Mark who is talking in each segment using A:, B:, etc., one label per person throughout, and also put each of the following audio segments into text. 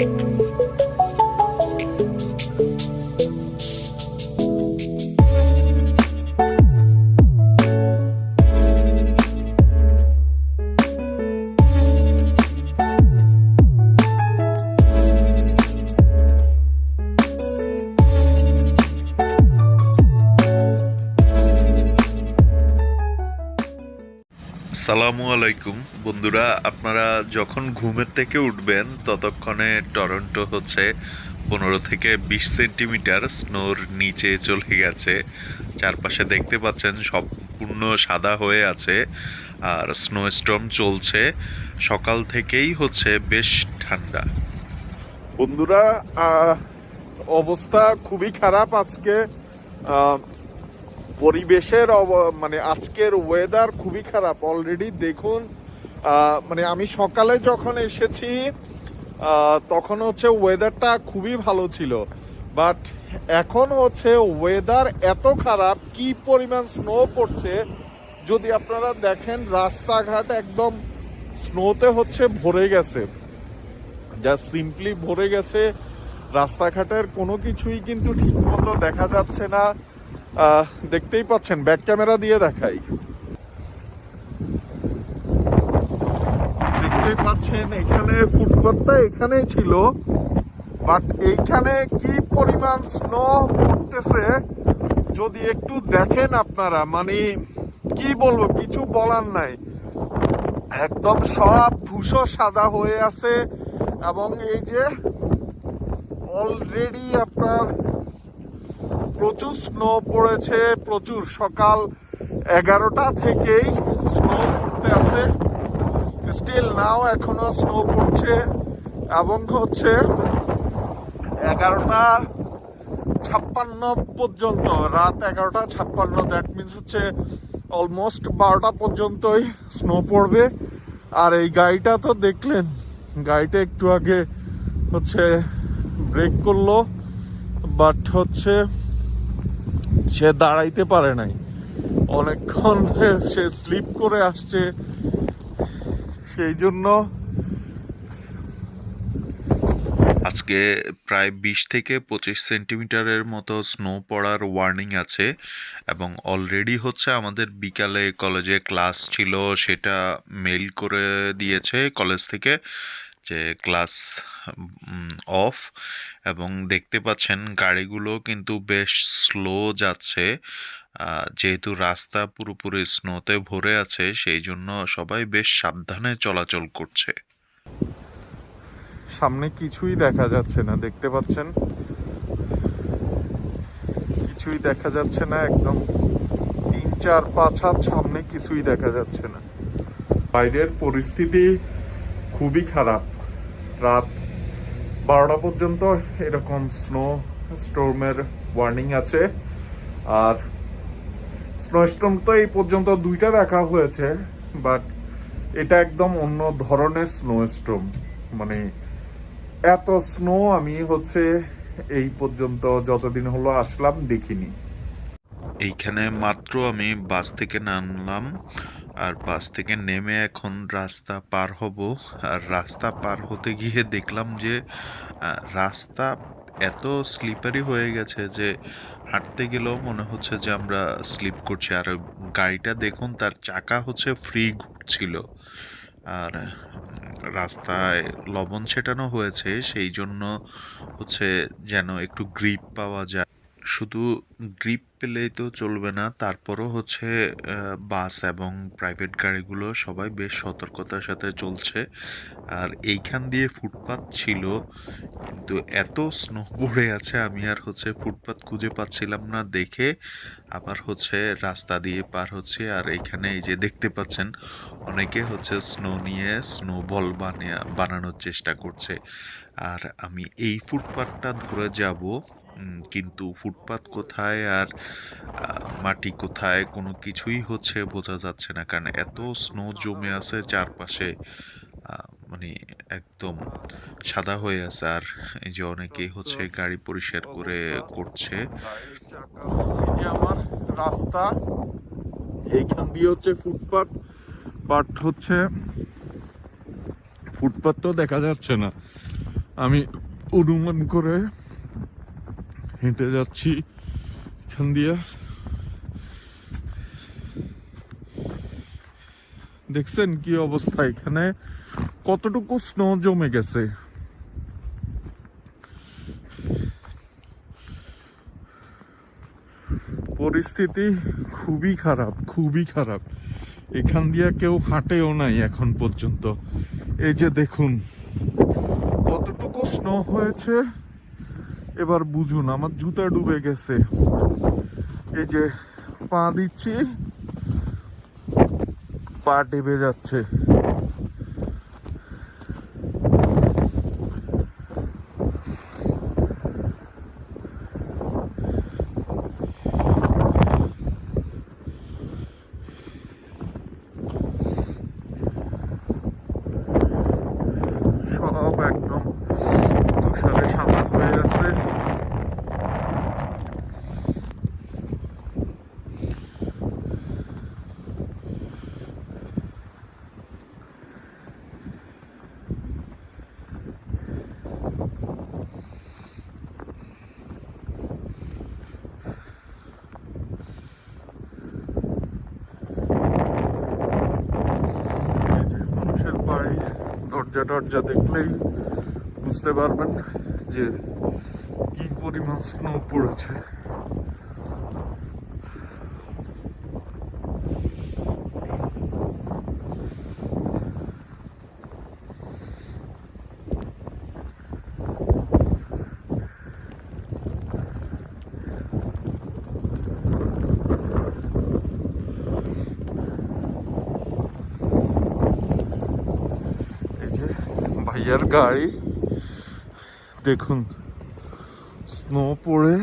A: Thank you. সালামু আলাইকুম। বন্ধুরা, আপনারা যখন ঘুমের থেকে উঠবেন, ততক্ষণে টরন্টো হচ্ছে পনেরো থেকে বিশ সেন্টিমিটার স্নোর নিচে চলে গেছে। চারপাশে দেখতে পাচ্ছেন সম্পূর্ণ সাদা হয়ে আছে আর স্নো স্টর্ম চলছে। সকাল থেকেই হচ্ছে বেশ ঠান্ডা।
B: বন্ধুরা অবস্থা খুবই খারাপ আজকে। পরিবেশের মানে আজকের ওয়েদার খুবই খারাপ। অলরেডি দেখুন মানে আমি সকালে যখন এসেছি তখন হচ্ছে ওয়েদারটা খুবই ভালো ছিল। বাট এখন হচ্ছে ওয়েদার এত খারাপ, কি পরিমাণ স্নো পড়ছে, যদি আপনারা দেখেন, রাস্তাঘাট একদম স্নোতে হচ্ছে ভরে গেছে। যা সিম্পলি ভরে গেছে। রাস্তাঘাটের কোনো কিছুই কিন্তু ঠিকমতো দেখা যাচ্ছে না। দেখতেই পাচ্ছেন ব্যাক ক্যামেরা দিয়ে দেখাই। দেখতেই পাচ্ছেন, এখানে ফুটপাথটা এখানেই ছিল বাট এইখানে কি পরিমাণ স্নো পড়তেছে, যদি একটু দেখেন আপনারা মানে কি বলব, কিছু বলার নাই। একদম সব ধূসর সাদা হয়ে আছে, এবং এই যে অলরেডি আপনার প্রচুর স্নো পড়েছে, প্রচুর সকাল এগারোটা থেকেই স্নো পড়তে আছে। স্টিল নাও এখনও স্নো পড়ছে এবং হচ্ছে এগারোটা ছাপ্পান্ন পর্যন্ত, রাত এগারোটা ছাপ্পান্ন দ্যাট মিনস হচ্ছে অলমোস্ট বারোটা পর্যন্তই স্নো পড়বে। আর এই গাড়িটা তো দেখলেন, গাড়িটা একটু আগে হচ্ছে ব্রেক করল বাট হচ্ছে সে দাঁড়াইতে পারে নাই। অনেকক্ষণ সে স্লিপ করে আসছে। সেই জন্য
A: আজকে প্রায় বিশ থেকে পঁচিশ সেন্টিমিটারের মতো স্নো পড়ার ওয়ার্নিং আছে এবং অলরেডি হচ্ছে আমাদের বিকালে কলেজে ক্লাস ছিল, সেটা মেইল করে দিয়েছে কলেজ থেকে। যে ক্লাস অফ এবং দেখতে পাচ্ছেন গাড়িগুলো কিন্তু বেশ স্লো যাচ্ছে। যেহেতু রাস্তা পুরোপুরি স্নোতে ভরে আছে, সেই জন্য সবাই বেশ সাবধানে চলাচল করছে।
B: সামনে কিছুই দেখা যাচ্ছে না, দেখতে পাচ্ছেন? কিছুই দেখা যাচ্ছে না, একদম তিন, চার, পাঁচ হাত সামনে কিছুই দেখা যাচ্ছে না। বাইরের পরিস্থিতি খুবই খারাপ। রাত বারোটা পর্যন্ত এরকম স্নো স্টোর্মের ওয়ার্নিং আছে। আর স্নো স্টোর্ম তো এই পর্যন্ত দুইটা দেখা হয়েছে বাট এটা একদম অন্য ধরনের স্নো স্টোর্ম মানে এত স্নো আমি হচ্ছে এই পর্যন্ত যতদিন হলো আসলাম দেখিনি।
A: এইখানে মাত্র আমি বাস থেকে নামলাম। আর বাস থেকে নেমে এখন রাস্তা পার হব। আর রাস্তা পার হতে গিয়ে দেখলাম যে রাস্তা এত স্লিপারি হয়ে গেছে যে, হাঁটতে গেলেও মনে হচ্ছে যে আমরা স্লিপ করছি। আর গাড়িটা দেখুন, তার চাকা হচ্ছে ফ্রি ঘুরছিল। আর রাস্তায় লবণ ছেটানো হয়েছে, সেই জন্য হচ্ছে যেন একটু গ্রিপ পাওয়া যায়। শুধু গ্রিপ পেলেই তো চলবে না। তারপরও হচ্ছে বাস এবং প্রাইভেট গাড়িগুলো সবাই বেশ সতর্কতার সাথে চলছে। আর এইখান দিয়ে ফুটপাত ছিল, কিন্তু এত স্নো পড়ে আছে, আমি আর হচ্ছে ফুটপাত খুঁজে পাচ্ছিলাম না। দেখে আবার হচ্ছে রাস্তা দিয়ে পার হচ্ছে। আর এখানে এই যে দেখতে পাচ্ছেন, অনেকে হচ্ছে স্নো নিয়ে স্নো বল বানানোর চেষ্টা করছে। আর আমি এই ফুটপাতটা ধরে যাব কিন্তু ফুটপাত কোথায় আর মাটি কোথায় কোনো কিছুই হচ্ছে বোঝা যাচ্ছে না। কারণ এত স্নো জমে আছে চারপাশে মানে একদম সাদা হয়ে আছে। আর এই যে অনেকেই হচ্ছে গাড়ি পরিষ্কার করে করছে।
B: আমার রাস্তা, এইখান দিয়ে হচ্ছে ফুটপাত বাট হচ্ছে ফুটপাত তো দেখা যাচ্ছে না। আমি অনুমান করে হেঁটে যাচ্ছি এখান দিয়ে। দেখছেন কি অবস্থা এখানে? কতটুকু স্নো জমে গেছে? পরিস্থিতি খুবই খারাপ খুবই খারাপ। এখান দিয়ে কেউ হাঁটেও নাই এখন পর্যন্ত। এই যে দেখুন, কতটুকু স্নো হয়েছে? এবার বুঝুন, আমার জুতা ডুবে গেছে। এই যে পা দিচ্ছি, পা ডেবে যাচ্ছে। সব একদম তুষারে সাদা হয়ে গেছে এই যে মানুষের বাড়ি দরজা টরজা দেখলেই বুঝতে পারবেন যে কি পরিমাণ স্নো পড়েছে এই যে ভাইয়ার গাড়ি। দেখুন স্নো পড়ে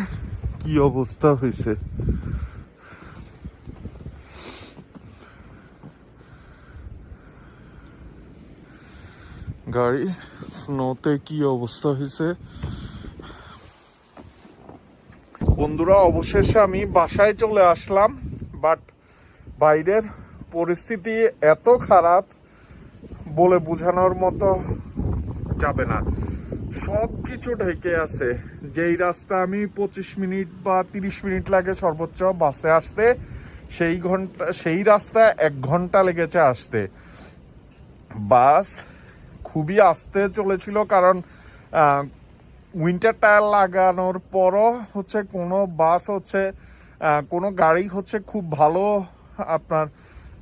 B: কি অবস্থা হয়েছে। গাড়ি স্নোতে কি অবস্থা হয়েছে। বন্ধুরা, অবশেষে আমি বাসায় চলে আসলাম বাট বাইরের পরিস্থিতি এত খারাপ বলে বোঝানোর মতো যাবে না। সব কিছু ঢেকে আছে। যেই রাস্তা আমি পঁচিশ মিনিট বা তিরিশ মিনিট লাগে সর্বোচ্চ বাসে আসতে, সেই ঘণ্টা, সেই রাস্তা এক ঘণ্টা লেগেছে আসতে। বাস খুবই আস্তে চলেছিল কারণ উইন্টার টায়ার লাগানোর পরও হচ্ছে কোনো বাস হচ্ছে কোনো গাড়ি হচ্ছে খুব ভালো আপনার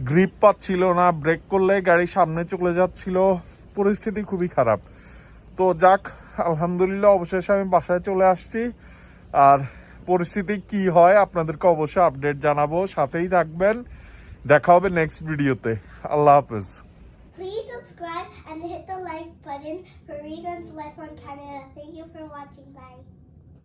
B: গ্রিপ পাচ্ছিল না। ব্রেক করলে গাড়ি সামনে চলে যাচ্ছিল। পরিস্থিতি খুবই খারাপ। তো যাক, আলহামদুলিল্লাহ অবশেষে আমি বাসায় চলে আসছি আর পরিস্থিতি কি হয় আপনাদেরকে অবশ্যই আপডেট জানাব, সাথেই থাকবেন দেখা হবে নেক্সট ভিডিওতে আল্লাহ হাফেজ
C: Please subscribe and hit the like button for Regan's Life on Canada. Thank you for watching. Bye.